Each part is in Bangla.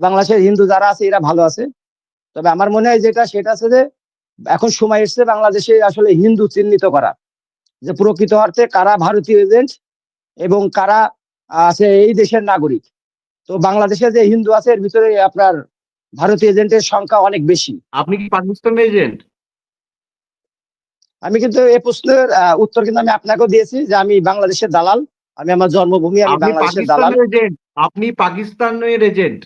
বাংলাদেশের হিন্দু যারা আছে এরা ভালো আছে। তবে আমার মনে হয় যেটা সেটা আছে যে এখন সময় এসছে বাংলাদেশে আসলে হিন্দু চিহ্নিত করা। যে প্রকৃত অর্থে কারা ভারতীয় এজেন্ট এবং কারা আছে এই দেশের নাগরিক। তো বাংলাদেশে যে হিন্দু আছে এর ভিতরে আপনার ভারতীয় এজেন্টের সংখ্যা অনেক বেশি। আপনি কি পাকিস্তানের এজেন্ট আমি কিন্তু এই প্রশ্নের উত্তর কিন্তু আমি আপনাকেও দিয়েছি যে আমি বাংলাদেশের দালাল আমি আমার জন্মভূমি আমি বাংলাদেশের দালাল। এজেন্ট আপনি পাকিস্তানের এজেন্ট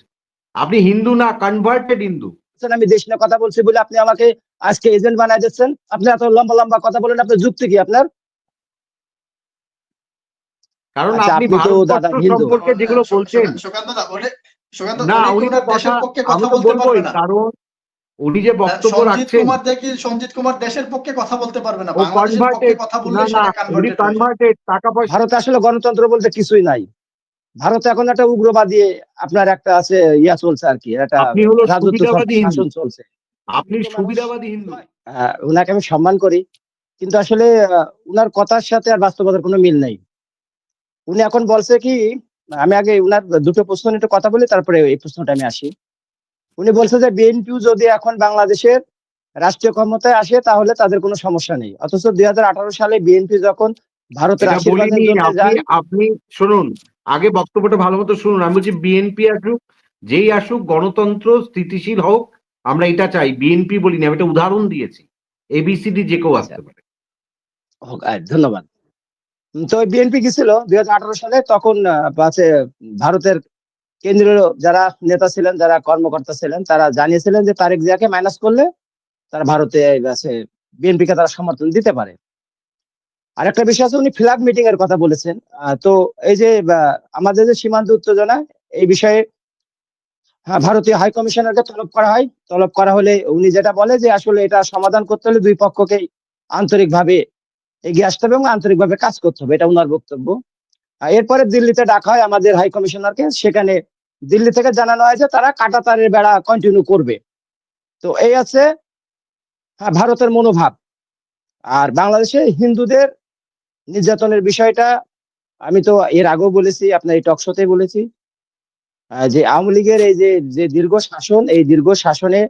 আপনি হিন্দু না কনভার্টেড হিন্দু? আমি দেশ নিয়ে কথা বলছি বলে আপনি আমাকে আজকে এজেন্ট বানাই দিচ্ছেন। আপনি এত লম্বা লম্বা কথা বলেন আপনার যুক্তি কি আপনার? কারণ আচ্ছা, আপনি তো দাদা হিন্দু। সম্পর্কে যেগুলো বলছেন। না উনি কথা পক্ষে আমি কথা তো বলতে বলবোই না। কারণ উনি যে বক্তব্য সঞ্জিত রাখছেন কুমার দেখি সঞ্জিত কুমার দেশের পক্ষে কথা বলতে পারবে না। বাংলাদেশের পক্ষে কথা বললে সেটা হয়ে। কনভার্টেড টাকা পয়সা ভারতে আসলে গণতন্ত্র বলতে কিছুই নাই। ভারতে এখন একটা উগ্রবাদী আপনার একটা আছে ইয়া চলছে আর কি একটা শাসন চলছে। আপনি সুবিধাবাদী হিন্দু। উনাকে আমি সম্মান করি কিন্তু আসলে উনার কথার সাথে আর বাস্তবতার কোনো মিল নাই। উনি এখন বলছে কি আমি আগে উনার দুটো প্রশ্ন নিয়ে একটু কথা বলি তারপরে এই প্রশ্নটা আমি আসি। উনি বলছে যে বিএনপিও যদি এখন বাংলাদেশের রাষ্ট্রীয় ক্ষমতায় আসে তাহলে তাদের কোনো সমস্যা নেই। অথচ দুই হাজার আঠারো সালে বিএনপি যখন ভারতের আপনি শুনুন আগে বক্তব্যটা ভালো মতো শুনুন। আমি বলছি বিএনপি আসুক যেই আসুক গণতন্ত্র স্থিতিশীল হোক আমরা এটা চাই। বিএনপি বলিনি আমি একটা উদাহরণ দিয়েছি। এবিসিডি যে কেউ আসতে পারে। ধন্যবাদ। তো বিএনপি কি ছিল? দুই হাজার আঠারো সালে তখন আছে ভারতের কেন্দ্রীয় যারা নেতা ছিলেন যারা কর্মকর্তা ছিলেন তারা জানিয়েছিলেন যে তারেক জিয়াকে মাইনাস করলে তারা ভারতে আছে বিএনপি কে তারা সমর্থন দিতে পারে। আরেকটা বিষয় আছে, উনি ফ্ল্যাগ মিটিং এর কথা বলেছেন। তো এই যে আমাদের যে সীমান্ত উত্তেজনা, এই বিষয়ে ভারতীয় হাই কমিশনারকে তলব করা হয়। তলব করা হলে উনি যেটা বলে যে, আসলে এটা সমাধান করতে হলে দুই পক্ষকেই আন্তরিকভাবে এগিয়ে আসতে হবে এবং আন্তরিকভাবে কাজ করতে হবে। এটা ওনার বক্তব্য। আর এরপরে দিল্লিতে ডাকা হয় আমাদের হাই কমিশনারকে সেখানে দিল্লি থেকে জানানো হয় যে, তারা কাটা তারের বেড়া কন্টিনিউ করবে। তো এই আছে ভারতের মনোভাব। আর বাংলাদেশে হিন্দুদের নির্যাতনের বিষয়টা আমি তো এর আগেও বলেছি, আপনার এই টকশোতে বলেছি। যে আওয়ামী লীগের এই যে দীর্ঘ শাসন, এই দীর্ঘ শাসনে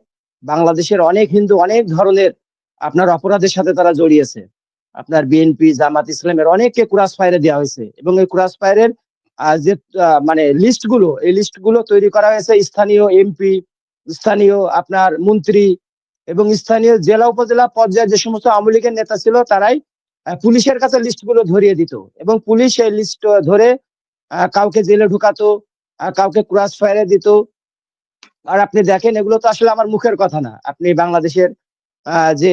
বাংলাদেশের অনেক হিন্দু অনেক ধরনের আপনার অপরাধের সাথে তারা জড়িয়েছে। আপনার বিএনপি জামাত ইসলামের অনেককে ক্রাস ফায়ারে দেওয়া হয়েছে এবং এই ক্রাস ফায়ারের যে মানে লিস্টগুলো এই লিস্টগুলো তৈরি করা হয়েছে স্থানীয় এমপি স্থানীয় আপনার মন্ত্রী এবং স্থানীয় জেলা উপজেলা পর্যায়ে যে সমস্ত আওয়ামী লীগের নেতা ছিল, তারাই পুলিশের কাছে লিস্টগুলো ধরিয়ে দিত এবং পুলিশ এই লিস্ট ধরে কাউকে জেলে ঢুকাতো কাউকে ক্রাস ফায়ারে দিত। আর আপনি দেখেন, এগুলো তো আসলে আমার মুখের কথা না। আপনি বাংলাদেশের যে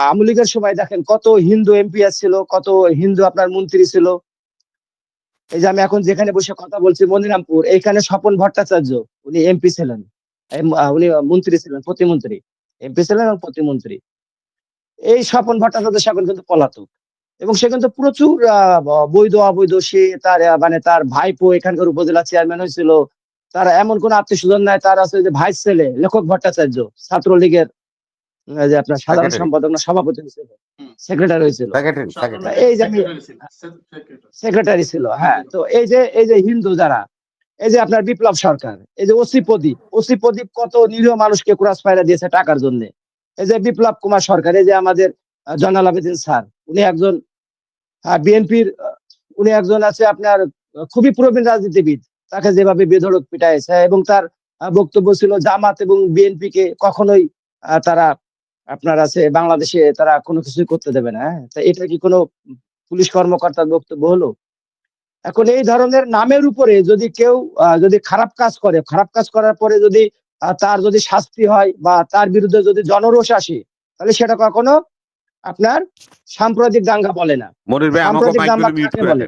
আওয়ামী লীগের সময় দেখেন, কত হিন্দু এমপি ছিল কত হিন্দু আপনার মন্ত্রী ছিল। এই যে আমি এখন যেখানে বসে কথা বলছি, মনিরামপুর, এইখানে স্বপন ভট্টাচার্য, উনি এমপি ছিলেন। উনি মন্ত্রী ছিলেন, প্রতিমন্ত্রী। এমপি ছিলেন এবং প্রতিমন্ত্রী। এই স্বপন ভট্টাচার্য সে এখন কিন্তু পলাতক। এবং সে কিন্তু প্রচুর আহ, বৈধ অবৈধ সে তার মানে তার ভাইপো এখানকার উপজেলা চেয়ারম্যান হয়েছিল। তার এমন কোন আত্মীয় স্বজন নাই তার আছে যে ভাই ছেলে লেখক ভট্টাচার্য ছাত্রলীগের যে আপনার সাধারণ সম্পাদক না সভাপতি হয়েছিল। সেক্রেটারি হয়েছিল এই যে। সেক্রেটারি ছিল হ্যাঁ। তো এই যে এই যে হিন্দু যারা এই যে আপনার বিপ্লব সরকার এই যে ওসি প্রদীপ ওসি প্রদীপ কত নিরীহ মানুষকে ক্রস ফায়ার দিয়েছে টাকার জন্য। এই যে বিপ্লব কুমার সরকার যে আমাদের জয়নাল আবেদিন স্যার, উনি একজন বিএনপির উনি একজন আছে আপনার খুবই প্রবীণ রাজনীতিবিদ। তাকে যেভাবে বেধড়ক পিটাইছে এবং তার বক্তব্য ছিল জামাত এবং বিএনপি কে কখনোই তারা আপনার আছে বাংলাদেশে তারা কোনো কিছুই করতে দেবে না হ্যাঁ? তা এটা কি কোনো পুলিশ কর্মকর্তার বক্তব্য হলো? এখন এই ধরনের নামের উপরে যদি কেউ যদি খারাপ কাজ করে, খারাপ কাজ করার পরে যদি তার যদি শাস্তি হয় বা তার বিরুদ্ধে যদি জনরোষ আসে তাহলে সেটা কখনো আপনার সাম্প্রদায়িক দাঙ্গা বলে না। সাম্প্রদায়িক দাঙ্গা কাকে বলে?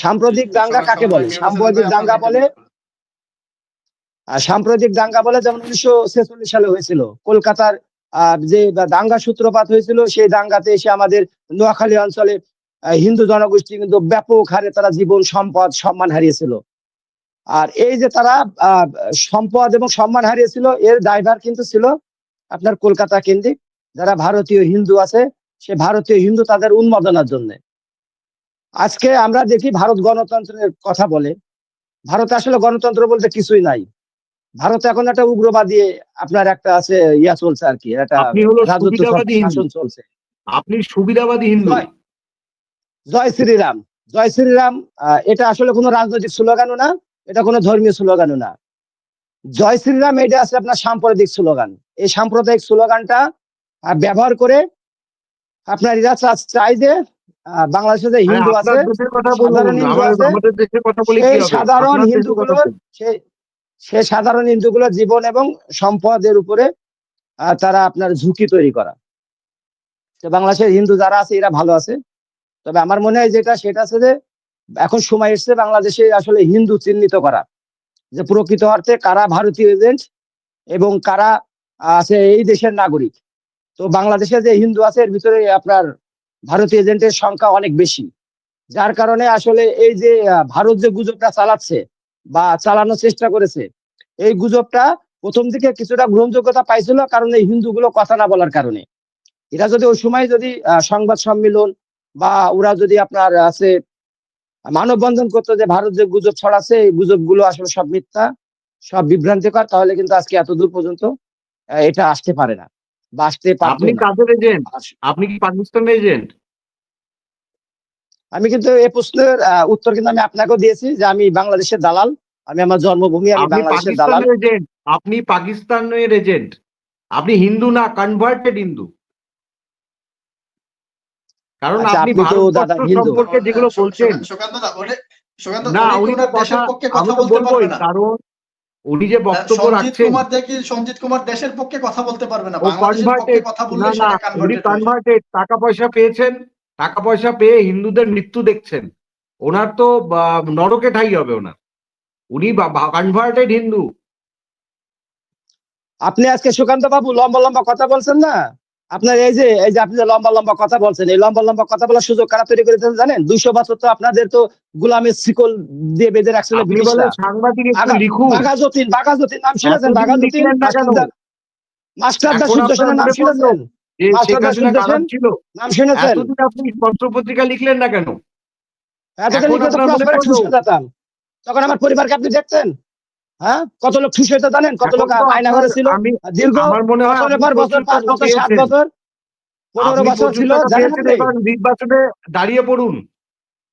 সাম্প্রদায়িক দাঙ্গা কাকে বলে? সাম্প্রদায়িক দাঙ্গা বলে আর সাম্প্রদায়িক দাঙ্গা বলে যেমন উনিশশো ছেচল্লিশ সালে হয়েছিল। কলকাতার আহ, যে দাঙ্গা সূত্রপাত হয়েছিল সেই দাঙ্গাতে এসে আমাদের নোয়াখালী অঞ্চলে হিন্দু জনগোষ্ঠী কিন্তু ব্যাপক হারে তারা জীবন সম্পদ সম্মান হারিয়েছিল। আর এই যে তারা আহ, সম্পদ এবং সম্মান হারিয়েছিল এর দায়ভার কিন্তু ছিল আপনার কলকাতা কেন্দ্রিক যারা ভারতীয় হিন্দু আছে সে ভারতীয় হিন্দু তাদের উন্মাদনার জন্য। আজকে আমরা দেখি ভারত গণতন্ত্রের কথা বলে। ভারত আসলে গণতন্ত্র বলতে কিছুই নাই। ভারত এখন একটা উগ্রবাদী আপনার একটা আছে ইয়া চলছে আর কি একটা শাসন চলছে। আপনি সুবিধাবাদী হিন্দু। জয় শ্রীরাম। জয় শ্রীরাম এটা আসলে কোনো রাজনৈতিক স্লোগানও না। এটা কোনো ধর্মীয় স্লোগানও না। জয় শ্রীরাম এটা আছে আপনার সাম্প্রদায়িক স্লোগান। এই সাম্প্রদায়িক স্লোগানটা ব্যবহার করে আপনার এরা চাই যে বাংলাদেশে যে হিন্দু আছে সেই সাধারণ হিন্দুগুলো সে সাধারণ হিন্দুগুলোর জীবন এবং সম্পদের উপরে তারা আপনার ঝুঁকি তৈরি করা। তো বাংলাদেশের হিন্দু যারা আছে এরা ভালো আছে। তবে আমার মনে হয় যেটা সেটা আছে যে এখন সময় এসছে বাংলাদেশে আসলে হিন্দু চিহ্নিত করা যে প্রকৃত অর্থে কারা ভারতীয় এজেন্ট এবং কারা আছে এই দেশের নাগরিক। তো বাংলাদেশে যে হিন্দু আছে, এর ভিতরে আপনার ভারতীয় এজেন্টের সংখ্যা অনেক বেশি। যার কারণে আসলে এই যে ভারত যে গুজবটা চালাচ্ছে বা চালানোর চেষ্টা করেছে, এই গুজবটা প্রথম দিকে কিছুটা গ্রহণযোগ্যতা পাইছিল কারণ এই হিন্দুগুলো কথা না বলার কারণে। এরা যদি ওই সময় যদি সংবাদ সম্মেলন বা ওরা যদি আপনার আছে মানববন্ধন করতো যে ভারত যে গুজব ছড়াচ্ছে এই গুজবগুলো আসলে সব মিথ্যা সব বিভ্রান্তিকর তাহলে কিন্তু আজকে এত দূর পর্যন্ত এটা আসতে পারে না বা আসতে আপনি কাদের এজেন্ট আপনি কি পাকিস্তানের এজেন্ট আমি কিন্তু এই প্রশ্নের উত্তর কিন্তু আমি আপনাকেও দিয়েছি যে আমি বাংলাদেশের দালাল আমি আমার জন্মভূমি আমি বাংলাদেশের দালাল। আপনি পাকিস্তানের এজেন্ট আপনি হিন্দু না কনভার্টেড হিন্দু। কারণ আচ্ছা, আপনি আপনি তো দাদা হিন্দু। সম্পর্কে যেগুলো বলছেন না উনি কথা দেশের পক্ষে আমি কথা তো বলতে বলবোই কারণ উনি যে বক্তব্য সঞ্জিত রাখছেন কুমার দেখি সঞ্জিত কুমার দেশের পক্ষে কথা বলতে পারবে না। কথা বললে উনি কনভার্টেড টাকা পয়সা পেয়েছেন টাকা পয়সা পেয়ে হিন্দুদের মৃত্যু দেখছেন। ওনার তো বা, নরকে ঠাই হবে ওনার। উনি কনভার্টেড হিন্দু। আপনি আজকে সুকান্ত বাবু লম্বা লম্বা কথা বলছেন না? আপনার এই যে এই যে আপনি যে লম্বা লম্বা কথা বলছেন এই লম্বা লম্বা কথা বলার সুযোগ কারা তৈরি করেছেন জানেন? দুইশো বছর তো আপনাদের তো গুলামের শিকল দিয়ে বেঁধে রাখছিল বাঘাযতীন বাঘাযতীন নাম শুনেছেন লিখলেন মাস্টারদা সেনের নাম শুনেছেন নাম শুনেছেন। আপনি পত্রপত্রিকা লিখলেন না কেন? এতদিন করে তখন আমার পরিবারকে আপনি দেখতেন? হ্যাঁ? কত লোক ঠুস হইতে জানেন? কত লোক আয়না ঘরে ছিল? দীর্ঘ আমার মনে হয় বছরের পর বছর পাঁচ বছর সাত বছর পনেরো বছর ছিল নির্বাচনে দাঁড়িয়ে পড়ুন।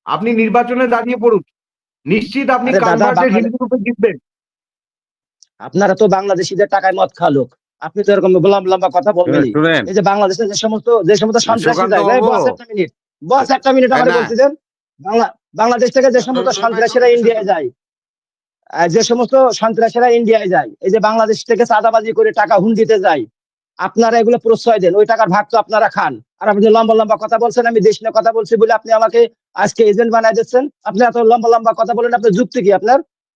আপনি নির্বাচনে দাঁড়িয়ে পড়ুন। নিশ্চিত আপনি জিতবেন। আপনারা তো বাংলাদেশিদের টাকায় মদ খাওয়া লোক। আপনি তো এরকম লম্বা লম্বা কথা বলবেন এই যে বাংলাদেশে যে সমস্ত যে সমস্ত সন্ত্রাসী যায় এই বস একটা মিনিট। বস একটা মিনিট আমার না। বলতে দেন। বাংলা বাংলাদেশ থেকে যে সমস্ত সন্ত্রাসীরা ইন্ডিয়ায় যায় যে সমস্ত সন্ত্রাসীরা ইন্ডিয়ায় যায়, এই যে বাংলাদেশ থেকে চাঁদাবাজি করে টাকা হুন্ডিতে যায়, আপনারা এগুলো প্রশ্রয় দেন, ওই টাকার ভাগ তো আপনারা খান। আর আপনি লম্বা লম্বা কথা বলছেন, আমি দেশ নিয়ে কথা বলছি বলে আপনি আমাকে আজকে এজেন্ট বানাই দিচ্ছেন, আপনি এত লম্বা লম্বা কথা বলেন, আপনার যুক্তি কি আপনার?